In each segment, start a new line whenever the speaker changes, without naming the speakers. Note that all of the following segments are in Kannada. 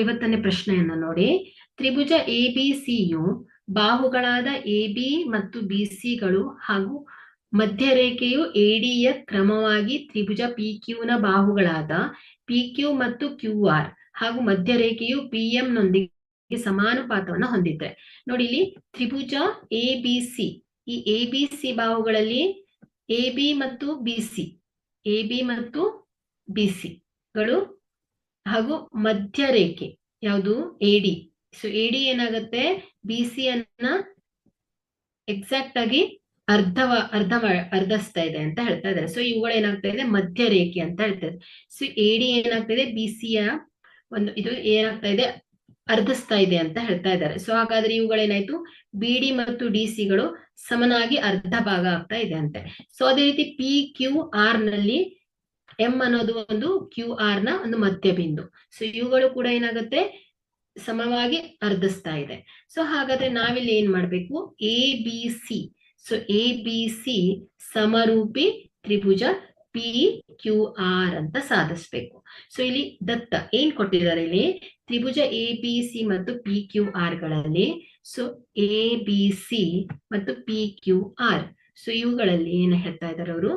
ಐವತ್ತನೇ ಪ್ರಶ್ನೆಯನ್ನ ನೋಡಿ. ತ್ರಿಭುಜ ಎ ಬಿ ಸಿಯು ಬಾಹುಗಳಾದ ಎ ಬಿ ಮತ್ತು ಬಿ ಸಿಗಳು ಹಾಗೂ ಮಧ್ಯರೇಖೆಯು ಎಡಿಯ ಕ್ರಮವಾಗಿ ತ್ರಿಭುಜ ಪಿ ಕ್ಯೂನ ಬಾಹುಗಳಾದ ಪಿ ಕ್ಯೂ ಮತ್ತು ಕ್ಯೂ ಆರ್ ಹಾಗೂ ಮಧ್ಯರೇಖೆಯು ಪಿ ಎಂ ನೊಂದಿಗೆ ಸಮಾನುಪಾತವನ್ನು ಹೊಂದಿದೆ. ನೋಡಿ ಇಲ್ಲಿ ತ್ರಿಭುಜ ಎ ಬಿ ಸಿ ಈ ಎ ಬಿ ಸಿ ಬಾಹುಗಳಲ್ಲಿ ಎ ಬಿ ಮತ್ತು ಬಿ ಸಿ ಎ ಬಿ ಮತ್ತು ಬಿ ಸಿಗಳು ಹಾಗೂ ಮಧ್ಯ ರೇಖೆ ಯಾವುದು ಎಡಿ ಸೊ ಎಡಿ ಏನಾಗುತ್ತೆ? ಬಿ ಸಿ ಅನ್ನ ಎಕ್ಸಾಕ್ಟ್ ಆಗಿ ಅರ್ಧವ, ಅರ್ಧ ಅರ್ಧಿಸ್ತಾ ಇದೆ ಅಂತ ಹೇಳ್ತಾ ಇದ್ದಾರೆ. ಸೊ ಇವುಗಳು ಏನಾಗ್ತಾ ಇದೆ? ಮಧ್ಯರೇಖೆ ಅಂತ ಹೇಳ್ತಾ ಇದೆ ಸೊ ಎಡಿ ಏನಾಗ್ತಾ ಇದೆ? ಬಿ ಯ ಒಂದು ಇದು ಏನಾಗ್ತಾ ಇದೆ? ಅರ್ಧಿಸ್ತಾ ಇದೆ ಅಂತ ಹೇಳ್ತಾ ಇದ್ದಾರೆ. ಸೊ ಹಾಗಾದ್ರೆ ಇವುಗಳೇನಾಯ್ತು ಬಿ ಡಿ ಮತ್ತು ಡಿ ಸಿಗಳು ಸಮನಾಗಿ ಅರ್ಧ ಭಾಗ ಆಗ್ತಾ ಇದೆ ಅಂತೆ. ಸೊ ಅದೇ ರೀತಿ ಪಿ ಕ್ಯೂ ಆರ್ನಲ್ಲಿ ಎಂ ಅನ್ನೋದು ಒಂದು ಕ್ಯೂ ಆರ್ನ ಒಂದು ಮಧ್ಯಬಿಂದು. ಸೊ ಇವುಗಳು ಕೂಡ ಏನಾಗುತ್ತೆ? ಸಮವಾಗಿ ಅರ್ಧಿಸ್ತಾ ಇದೆ. ಸೊ ಹಾಗಾದ್ರೆ ನಾವಿಲ್ಲಿ ಏನ್ ಮಾಡ್ಬೇಕು? A B C so A B C ಸಮರೂಪಿ ತ್ರಿಭುಜ ಪಿ ಕ್ಯೂ ಆರ್ ಅಂತ ಸಾಧಿಸ್ಬೇಕು. ಸೊ ಇಲ್ಲಿ ದತ್ತ ಏನ್ ಕೊಟ್ಟಿದ್ದಾರೆ ಇಲ್ಲಿ? ತ್ರಿಭುಜ ಎ ಬಿ ಸಿ ಮತ್ತು ಪಿ ಕ್ಯೂ ಆರ್ಗಳಲ್ಲಿ. ಸೊ ಎ ಬಿ ಸಿ ಮತ್ತು ಪಿ ಕ್ಯೂ ಆರ್ ಸೊ ಇವುಗಳಲ್ಲಿ ಏನ್ ಹೇಳ್ತಾ ಇದ್ದಾರೆ ಅವರು?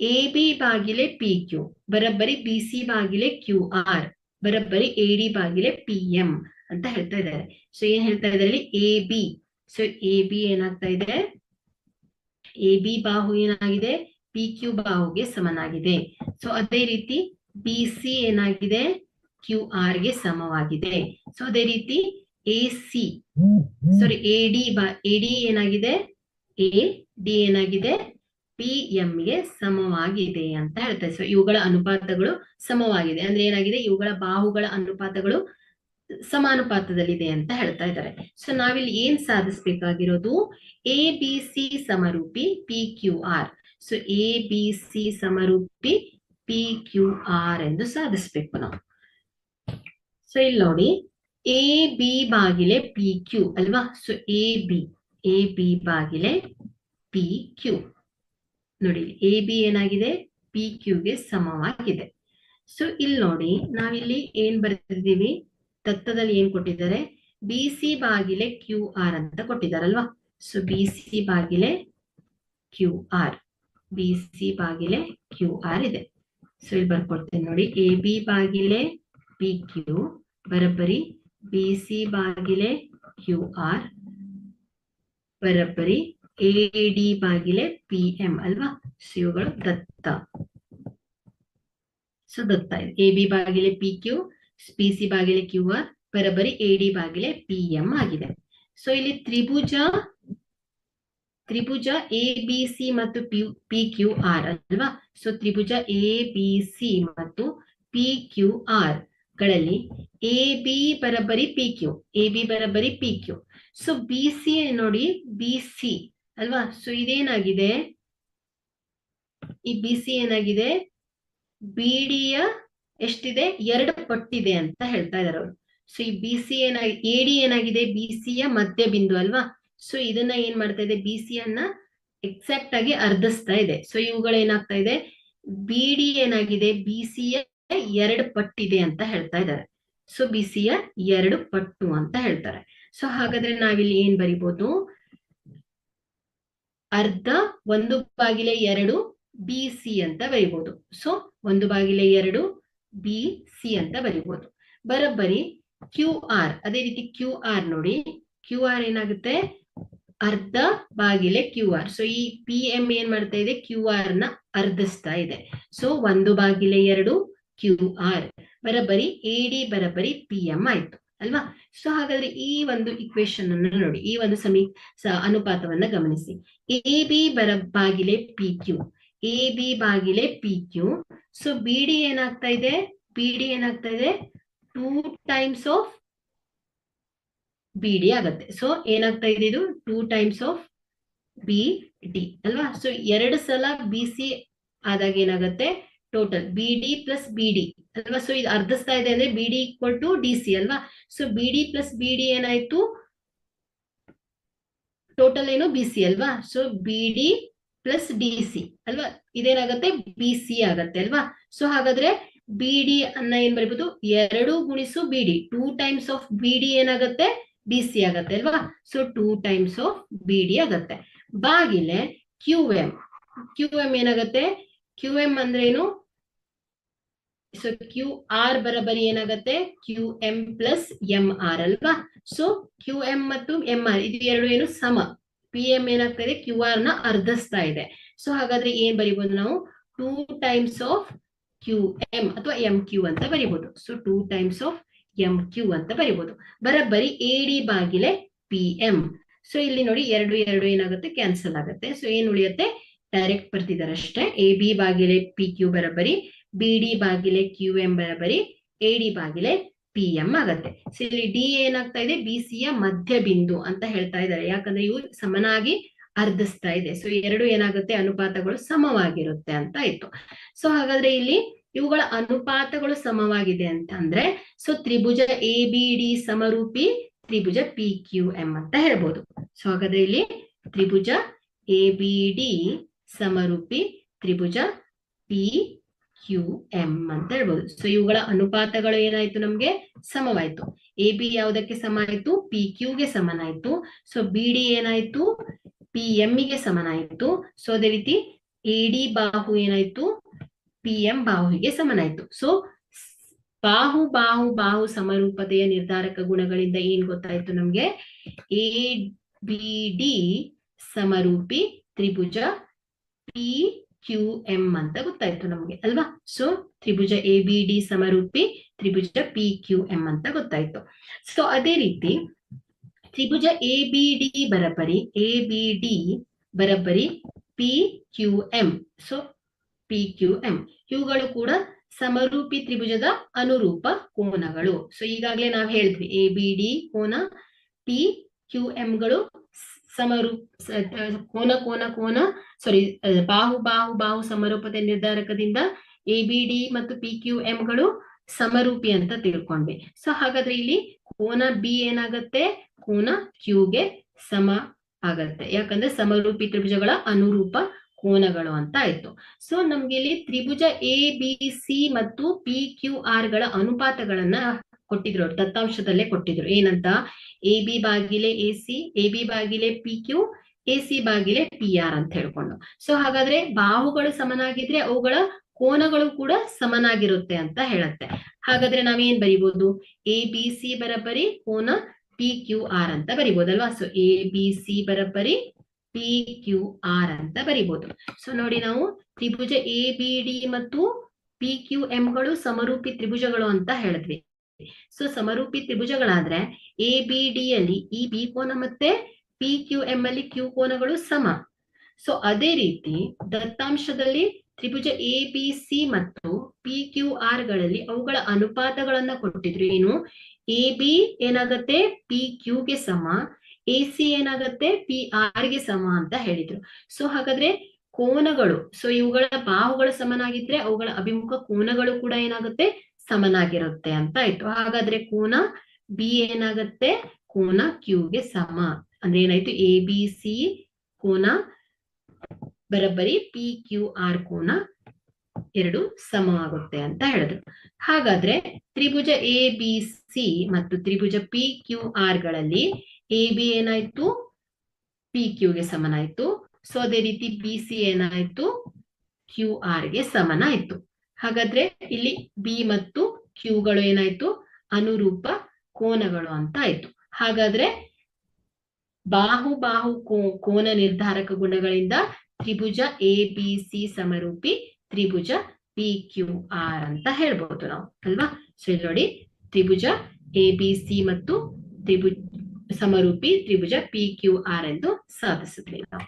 ಎ ಬಿ ಬಾಗಿಲೆ ಪಿ ಕ್ಯೂ ಬರಬ್ಬರಿ ಬಿ ಸಿ ಬಾಗಿಲೆ ಕ್ಯೂ ಆರ್ ಬರಬ್ಬರಿ ಎ ಡಿ ಬಾಗಿಲೆ ಪಿ ಎಂ ಅಂತ ಹೇಳ್ತಾ ಇದ್ದಾರೆ. ಸೊ ಏನ್ ಹೇಳ್ತಾ ಇದ್ದಾರೆ ಇಲ್ಲಿ? A B so A B ಏನಾಗ್ತಾ ಇದೆ? ಎ ಬಿ ಬಾಹು ಏನಾಗಿದೆ? ಪಿ ಕ್ಯೂ ಬಾಹುಗೆ ಸಮನಾಗಿದೆ. ಸೊ ಅದೇ ರೀತಿ ಬಿ ಸಿ ಏನಾಗಿದೆ? ಕ್ಯೂ ಆರ್ಗೆ ಸಮವಾಗಿದೆ. ಸೊ ಅದೇ ರೀತಿ A C sorry A D ಬಾ ಎ ಡಿ ಏನಾಗಿದೆ? ಎ ಡಿ ಏನಾಗಿದೆ? ಪಿ ಎಂಗೆ ಸಮವಾಗಿದೆ ಅಂತ ಹೇಳ್ತಾರೆ. ಸೊ ಇವುಗಳ ಅನುಪಾತಗಳು ಸಮವಾಗಿದೆ. ಅಂದ್ರೆ ಏನಾಗಿದೆ? ಇವುಗಳ ಬಾಹುಗಳ ಅನುಪಾತಗಳು ಸಮಾನುಪಾತದಲ್ಲಿದೆ ಅಂತ ಹೇಳ್ತಾ ಇದ್ದಾರೆ. ಸೊ ನಾವಿಲ್ಲಿ ಏನ್ ಸಾಧಿಸ್ಬೇಕಾಗಿರೋದು? A B C ಸಮರೂಪಿ P Q R so A B C ಸಮರೂಪಿ P Q R ಎಂದು ಸಾಧಿಸ್ಬೇಕು ನಾವು. ಸೊ ಇಲ್ಲಿ ನೋಡಿ. ಎ ಬಿ ಬಾಗಿಲೆ ಪಿ ಕ್ಯೂ ಅಲ್ವಾ? So A B A B ಬಾಗಿಲೆ P Q ನೋಡಿ ಎ ಬಿ ಏನಾಗಿದೆ? ಪಿ ಕ್ಯೂಗೆ ಸಮವಾಗಿದೆ. ಸೊ ಇಲ್ಲಿ ನೋಡಿ, ನಾವಿಲ್ಲಿ ಏನ್ ಬರೆದಿದ್ದೀವಿ? ದತ್ತದಲ್ಲಿ ಏನ್ ಕೊಟ್ಟಿದ್ದಾರೆ? ಬಿ ಸಿ ಬಾಗಿಲೆ ಕ್ಯೂ ಆರ್ ಅಂತ ಕೊಟ್ಟಿದ್ದಾರಲ್ವಾ? ಸೊ ಬಿ ಸಿ ಬಾಗಿಲೆ ಕ್ಯೂ ಆರ್ ಬಿ ಸಿ ಬಾಗಿಲೆ ಕ್ಯೂ ಆರ್ ಇದೆ. ಸೊ ಇಲ್ಲಿ ಬರ್ಕೊಡ್ತೇನೆ ನೋಡಿ. ಎ ಬಿ ಬಾಗಿಲೆ ಪಿ ಕ್ಯೂ ಬರಬ್ಬರಿ. ಬಿ ಸಿ ಬಾಗಿಲೆ ಕ್ಯೂ ಆರ್ ಬರಬ್ಬರಿ. ಎ ಡಿ ಬಾಗಿಲೆ ಪಿ ಎಂ ಅಲ್ವಾ? ಸಿಯುಗಳು ದತ್ತ. ಸೊ ದತ್ತ ಇದೆ. ಎ ಬಿ ಬಾಗಿಲೆ ಪಿ ಕ್ಯೂ ಪಿ ಸಿ ಬಾಗಿಲೆ ಕ್ಯೂ ಆರ್ ಬರಬರಿ ಎ ಡಿ ಬಾಗಿಲೆ ಪಿ ಎಂ ಆಗಿದೆ. ಸೊ ಇಲ್ಲಿ ತ್ರಿಭುಜ ತ್ರಿಭುಜ ಎ ಬಿ ಸಿ ಮತ್ತು ಪಿ ಪಿ ಕ್ಯೂ ಆರ್ ಅಲ್ವಾ? ಸೊ ತ್ರಿಭುಜ ಎ ಬಿ ಸಿ ಮತ್ತು ಪಿ ಕ್ಯೂ ಆರ್ಗಳಲ್ಲಿ ಎ ಬಿ ಬರಬರಿ P Q A B ಬರಬರಿ P Q so B C ನೋಡಿ ಬಿ ಸಿ ಅಲ್ವಾ? ಸೊ ಇದೇನಾಗಿದೆ? ಈ ಬಿ ಸಿ ಏನಾಗಿದೆ? ಬಿಡಿಯ ಎಷ್ಟಿದೆ? ಎರಡು ಪಟ್ಟಿದೆ ಅಂತ ಹೇಳ್ತಾ ಇದಾರೆ ಅವರು. ಸೊ ಈ ಬಿ ಸಿ ಏನಾಗಿ ಎ ಡಿ ಏನಾಗಿದೆ? ಬಿ ಸಿಯ ಮಧ್ಯ ಬಿಂದು ಅಲ್ವಾ? ಸೊ ಇದನ್ನ ಏನ್ ಮಾಡ್ತಾ ಇದೆ? ಬಿ ಅನ್ನ ಎಕ್ಸಾಕ್ಟ್ ಆಗಿ ಅರ್ಧಿಸ್ತಾ ಇದೆ. ಸೊ ಇವುಗಳು ಏನಾಗ್ತಾ ಇದೆ? ಬಿ ಡಿ ಏನಾಗಿದೆ? ಬಿ ಸಿಯ ಎರಡು ಪಟ್ಟಿದೆ ಅಂತ ಹೇಳ್ತಾ ಇದ್ದಾರೆ ಸೊ ಬಿ ಸಿಯ ಎರಡು ಪಟ್ಟು ಅಂತ ಹೇಳ್ತಾರೆ. ಸೊ ಹಾಗಾದ್ರೆ ನಾವಿಲ್ಲಿ ಏನ್ ಬರಿಬಹುದು ಅರ್ಧ ಒಂದು ಬಾಗಿಲೆ ಎರಡು ಬಿ ಸಿ ಅಂತ ಬರಿಬಹುದು ಸೊ ಒಂದು ಬಾಗಿಲೆ ಎರಡು ಬಿ ಸಿ ಅಂತ ಬರಿಬಹುದು ಬರೋಬ್ಬರಿ ಕ್ಯೂ ಆರ್ ಅದೇ ರೀತಿ ಕ್ಯೂ ಆರ್ ನೋಡಿ. ಕ್ಯೂ ಆರ್ ಏನಾಗುತ್ತೆ? ಅರ್ಧ ಬಾಗಿಲೆ ಕ್ಯೂ ಆರ್ ಸೊ ಈ ಪಿ ಎಂ ಏನ್ ಮಾಡ್ತಾ ಇದೆ? ಕ್ಯೂ ಆರ್ನ ಅರ್ಧಿಸ್ತಾ ಇದೆ. ಸೊ ಒಂದು ಬಾಗಿಲೆ ಎರಡು ಕ್ಯೂ ಆರ್ ಬರಬರಿ ಎ ಡಿ ಬರಬರಿ ಪಿ ಎಂ ಆಯ್ತು. ಅಲ್ವಾ? ಸೊ ಹಾಗಾದ್ರೆ ಈ ಒಂದು ಇಕ್ವೇಶನ್ ಅನ್ನು ನೋಡಿ. ಈ ಒಂದು ಸಮೀ ಅನುಪಾತವನ್ನ ಗಮನಿಸಿ. ಎ ಬಿ ಬರ, ಬಾಗಿಲೆ P Q A B ಬಾಗಿಲೆ P Q so B D ಏನಾಗ್ತಾ ಇದೆ? ಬಿ ಡಿ ಏನಾಗ್ತಾ ಇದೆ? Two times of B D ಆಗತ್ತೆ. ಸೊ ಏನಾಗ್ತಾ ಇದೆ ಇದು? Two times of B D ಅಲ್ವಾ? ಸೊ ಎರಡು ಸಲ ಬಿ ಸಿ ಆದಾಗ ಏನಾಗುತ್ತೆ? Total B D plus B D ಅಲ್ವಾ? ಸೊ ಇದು ಅರ್ಧಿಸ್ತಾ ಇದೆ ಅಂದ್ರೆ B D equal to D C ಅಲ್ವಾ? So B D plus B D ಏನಾಯ್ತು? ಟೋಟಲ್ ಏನು? ಬಿ ಸಿ ಅಲ್ವಾ? So B D plus D C ಅಲ್ವಾ? ಇದೇನಾಗತ್ತೆ? ಬಿ ಸಿ ಆಗತ್ತೆ, ಅಲ್ವಾ? ಸೊ ಹಾಗಾದ್ರೆ ಬಿ ಡಿ ಅನ್ನ ಏನ್ ಬರೀಬಹುದು ಎರಡು ಗುಣಿಸು B D two times of B D ಏನಾಗತ್ತೆ? ಡಿ ಸಿ ಆಗತ್ತೆ, ಅಲ್ವಾ? So two times of B D ಆಗತ್ತೆ. ಬಾಗಿಲೆ ಕ್ಯೂ ಎಂ ಕ್ಯೂ ಎಂ ಏನಾಗತ್ತೆ? ಕ್ಯೂ ಎಂ ಅಂದ್ರೇನು ಸೊ ಕ್ಯೂ ಆರ್ ಬರಬರಿ ಏನಾಗತ್ತೆ? Q M plus M R ಅಲ್ವಾ? ಸೊ ಕ್ಯೂ ಎಂ ಮತ್ತು ಎಂ ಆರ್ ಇದು ಎರಡು ಏನು? ಸಮ. ಪಿ ಎಂ ಏನಾಗ್ತಾ ಇದೆ ಕ್ಯೂ ಆರ್ನ ಅರ್ಧಿಸ್ತಾ ಇದೆ. ಸೊ ಹಾಗಾದ್ರೆ ಏನ್ ಬರಿಬಹುದು ನಾವು? Two times of Q M ಅಥವಾ ಎಂ ಕ್ಯೂ ಅಂತ ಬರಿಬಹುದು so two times of M Q ಅಂತ ಬರಿಬಹುದು ಬರಬರಿ ಎ ಡಿ ಬಾಗಿಲೆ ಪಿ ಎಂ ಸೊ ಇಲ್ಲಿ ನೋಡಿ ಎರಡು ಎರಡು ಏನಾಗುತ್ತೆ? ಕ್ಯಾನ್ಸಲ್ ಆಗುತ್ತೆ. ಸೊ ಏನ್ ಉಳಿಯುತ್ತೆ? ಡೈರೆಕ್ಟ್ ಬರ್ತಿದ್ದಾರೆ ಅಷ್ಟೇ. ಎ ಬಿ ಬಾಗಿಲೆ ಪಿ ಕ್ಯೂ ಬರಬರಿ. ಬಿ ಡಿ ಬಾಗಿಲೆ ಕ್ಯೂ ಎಂ ಬರಬರಿ ಎ ಬಾಗಿಲೆ ಪಿ ಎಂ ಆಗತ್ತೆ. ಸೊ ಇಲ್ಲಿ ಡಿ ಏನಾಗ್ತಾ ಇದೆ? ಬಿ ಯ ಮಧ್ಯ ಬಿಂದು ಅಂತ ಹೇಳ್ತಾ ಇದ್ದಾರೆ. ಯಾಕಂದ್ರೆ ಇವು ಸಮನಾಗಿ ಅರ್ಧಿಸ್ತಾ ಇದೆ. ಸೊ ಎರಡು ಏನಾಗುತ್ತೆ? ಅನುಪಾತಗಳು ಸಮವಾಗಿರುತ್ತೆ ಅಂತ ಇತ್ತು. ಸೊ ಹಾಗಾದ್ರೆ ಇಲ್ಲಿ ಇವುಗಳ ಅನುಪಾತಗಳು ಸಮವಾಗಿದೆ ಅಂತ ಅಂದ್ರೆ ಸೊ ತ್ರಿಭುಜ ಎ ಬಿ ಡಿ ಸಮರೂಪಿ ತ್ರಿಭುಜ ಪಿ ಕ್ಯೂ ಎಂ ಅಂತ ಹೇಳ್ಬೋದು. ಸೊ ಹಾಗಾದ್ರೆ ಇಲ್ಲಿ ತ್ರಿಭುಜ ಎ ಬಿ ಡಿ ಸಮರೂಪಿ ತ್ರಿಭುಜ ಪಿ ಕ್ಯೂ ಎಂ ಅಂತ ಹೇಳ್ಬೋದು. ಸೊ ಇವುಗಳ ಅನುಪಾತಗಳು ಏನಾಯ್ತು ನಮ್ಗೆ? ಸಮವಾಯ್ತು. ಎ ಬಿ ಯಾವುದಕ್ಕೆ ಸಮ ಆಯ್ತು? ಪಿ ಕ್ಯೂಗೆ ಸಮನಾಯ್ತು. ಸೊ ಬಿ ಡಿ ಏನಾಯ್ತು? ಪಿ ಗೆ ಸಮನಾಯ್ತು. ಸೊ ಅದೇ ರೀತಿ ಎ ಡಿ ಬಾಹು ಏನಾಯ್ತು? ಪಿ ಎಂ ಬಾಹುವಿಗೆ ಸಮನಾಯ್ತು. ಸೊ ಬಾಹು ಬಾಹು ಬಾಹು ಸಮರೂಪತೆಯ ನಿರ್ಧಾರಕ ಗುಣಗಳಿಂದ ಏನ್ ಗೊತ್ತಾಯ್ತು ನಮ್ಗೆ? ಎ ಬಿ ಡಿ ಸಮರೂಪಿ ತ್ರಿಭುಜ ಪಿ ಕ್ಯೂ ಎಂ ಅಂತ ಗೊತ್ತಾಯ್ತು ನಮಗೆ, ಅಲ್ವಾ? ಸೊ ತ್ರಿಭುಜ ಎ ಬಿ ಡಿ ಸಮರೂಪಿ, ತ್ರಿಭುಜ ಪಿ ಕ್ಯೂ ಎಂ ಅಂತ ಗೊತ್ತಾಯ್ತು. ಸೊ ಅದೇ ರೀತಿ ತ್ರಿಭುಜ ಎ ಬಿ ಡಿ ಬರಬರಿ A B D ಬರಬರಿ P Q M so P Q M ಇವುಗಳು ಕೂಡ ಸಮರೂಪಿ ತ್ರಿಭುಜದ ಅನುರೂಪ ಕೋನಗಳು. ಸೊ ಈಗಾಗಲೇ ನಾವು ಹೇಳಿದ್ವಿ ಎ ಬಿ ಡಿ ಕೋನ ಪಿ ಕ್ಯೂ ಎಂಗಳು ಸಮರೂ ಕೋನ ಕೋನ ಕೋನ ಸಾರಿ ಬಾಹು ಬಾಹು ಬಾಹು ಸಮರೂಪತೆ ನಿರ್ಧಾರಕದಿಂದ ಎ ಬಿ ಡಿ ಮತ್ತು ಪಿ ಕ್ಯೂ ಎಂಗಳು ಸಮರೂಪಿ ಅಂತ ತಿಳ್ಕೊಂಡ್ವಿ. ಸೊ ಹಾಗಾದ್ರೆ ಇಲ್ಲಿ ಕೋನ ಬಿ ಏನಾಗತ್ತೆ? ಕೋನ ಕ್ಯೂಗೆ ಸಮ ಆಗತ್ತೆ. ಯಾಕಂದ್ರೆ ಸಮರೂಪಿ ತ್ರಿಭುಜಗಳ ಅನುರೂಪ ಕೋನಗಳು ಅಂತ ಆಯ್ತು. ಸೊ ನಮ್ಗೆ ಇಲ್ಲಿ ತ್ರಿಭುಜ ಎ ಬಿ ಸಿ ಮತ್ತು ಪಿ ಕ್ಯೂ ಆರ್ಗಳ ಅನುಪಾತಗಳನ್ನ ಕೊಟ್ಟಿದ್ರು ಅವ್ರು ದತ್ತಾಂಶದಲ್ಲೇ ಕೊಟ್ಟಿದ್ರು. ಏನಂತ? ಎ ಬಿ ಬಾಗಿಲೆ ಎ ಸಿ ಎ ಬಿ ಬಾಗಿಲೆ ಪಿ ಕ್ಯೂ ಎ ಸಿ ಬಾಗಿಲೆ ಪಿ ಆರ್ ಅಂತ ಹೇಳ್ಕೊಂಡು. ಸೊ ಹಾಗಾದ್ರೆ ಬಾಹುಗಳು ಸಮನಾಗಿದ್ರೆ ಅವುಗಳ ಕೋನಗಳು ಕೂಡ ಸಮನಾಗಿರುತ್ತೆ ಅಂತ ಹೇಳುತ್ತೆ. ಹಾಗಾದ್ರೆ ನಾವೇನ್ ಬರಿಬಹುದು ಎ ಬಿ ಸಿ ಬರಬರಿ, ಕೋನ ಪಿ ಕ್ಯೂ ಆರ್ ಅಂತ ಬರಿಬೋದಲ್ವಾ? ಸೊ ಎ ಬಿ ಸಿ ಬರಬರಿ ಪಿ ಕ್ಯೂ ಆರ್ ಅಂತ ಬರಿಬಹುದು ಸೊ ನೋಡಿ ನಾವು ತ್ರಿಭುಜ ಎ ಬಿ ಡಿ ಮತ್ತು ಪಿ ಕ್ಯೂ ಎಂಗಳು ಸಮರೂಪಿ ತ್ರಿಭುಜಗಳು ಅಂತ ಹೇಳಿದ್ವಿ. ಸೊ ಸಮರೂಪಿ ತ್ರಿಭುಜಗಳಾದ್ರೆ ಎ ಬಿ ಡಿ ಅಲ್ಲಿ ಈ ಬಿ ಕೋನ ಮತ್ತೆ ಪಿ ಕ್ಯೂ ಎಂ ಅಲ್ಲಿ ಕ್ಯೂ ಕೋನಗಳು ಸಮ. ಸೊ ಅದೇ ರೀತಿ ದತ್ತಾಂಶದಲ್ಲಿ ತ್ರಿಭುಜ ಎ ಬಿ ಸಿ ಮತ್ತು ಪಿ ಕ್ಯೂ ಆರ್ಗಳಲ್ಲಿ ಅವುಗಳ ಅನುಪಾತಗಳನ್ನ ಕೊಟ್ಟಿದ್ರು. ಏನು? ಎ ಬಿ ಏನಾಗತ್ತೆ? ಪಿ ಕ್ಯೂಗೆ ಸಮ. ಎ ಸಿ ಏನಾಗತ್ತೆ? ಪಿ ಆರ್ಗೆ ಸಮ ಅಂತ ಹೇಳಿದ್ರು. ಸೊ ಹಾಗಾದ್ರೆ ಕೋನಗಳು ಸೊ ಇವುಗಳ ಬಾಹುಗಳು ಸಮನಾಗಿದ್ರೆ ಅವುಗಳ ಅಭಿಮುಖ ಕೋನಗಳು ಕೂಡ ಏನಾಗುತ್ತೆ? ಸಮನಾಗಿರುತ್ತೆ ಅಂತ ಆಯ್ತು ಹಾಗಾದ್ರೆ ಕೋನ ಬಿ ಏನಾಗತ್ತೆ? ಕೋನ ಕ್ಯೂಗೆ ಸಮ. ಅಂದ್ರೆ ಏನಾಯ್ತು? ಎ ಬಿ ಸಿ ಕೋನ ಬರಬ್ಬರಿ ಪಿ ಕ್ಯೂ ಆರ್ ಕೋನ ಎರಡು ಸಮ ಆಗುತ್ತೆ ಅಂತ ಹೇಳಿದ್ರು. ಹಾಗಾದ್ರೆ ತ್ರಿಭುಜ ಎ ಬಿ ಸಿ ಮತ್ತು ತ್ರಿಭುಜ ಪಿ ಕ್ಯೂ ಆರ್ಗಳಲ್ಲಿ ಎ ಬಿ ಏನಾಯ್ತು? ಪಿ ಕ್ಯೂಗೆ ಸಮನಾಯ್ತು. ಸೊ ಅದೇ ರೀತಿ ಬಿ ಸಿ ಏನಾಯ್ತು? ಕ್ಯೂ ಆರ್ಗೆ ಸಮನಾಯ್ತು. ಹಾಗಾದ್ರೆ ಇಲ್ಲಿ ಬಿ ಮತ್ತು ಕ್ಯೂಗಳು ಏನಾಯ್ತು? ಅನುರೂಪ ಕೋನಗಳು ಅಂತ ಆಯ್ತು. ಹಾಗಾದ್ರೆ ಬಾಹು ಬಾಹು ಕೋನ ನಿರ್ಧಾರಕ ಗುಣಗಳಿಂದ ತ್ರಿಭುಜ ಎ ಬಿ ಸಿ ಸಮರೂಪಿ ತ್ರಿಭುಜ ಪಿ ಕ್ಯೂ ಆರ್ ಅಂತ ಹೇಳ್ಬಹುದು ನಾವು, ಅಲ್ವಾ? ಸೊ ಇಲ್ಲಿ ನೋಡಿ, ತ್ರಿಭುಜ ಎ ಬಿ ಸಿ ಮತ್ತು ತ್ರಿಭುಜ ಸಮರೂಪಿ ತ್ರಿಭುಜ ಪಿ ಕ್ಯೂ ಆರ್ ಎಂದು ಸಾಧಿಸಿದ್ವಿ ನಾವು.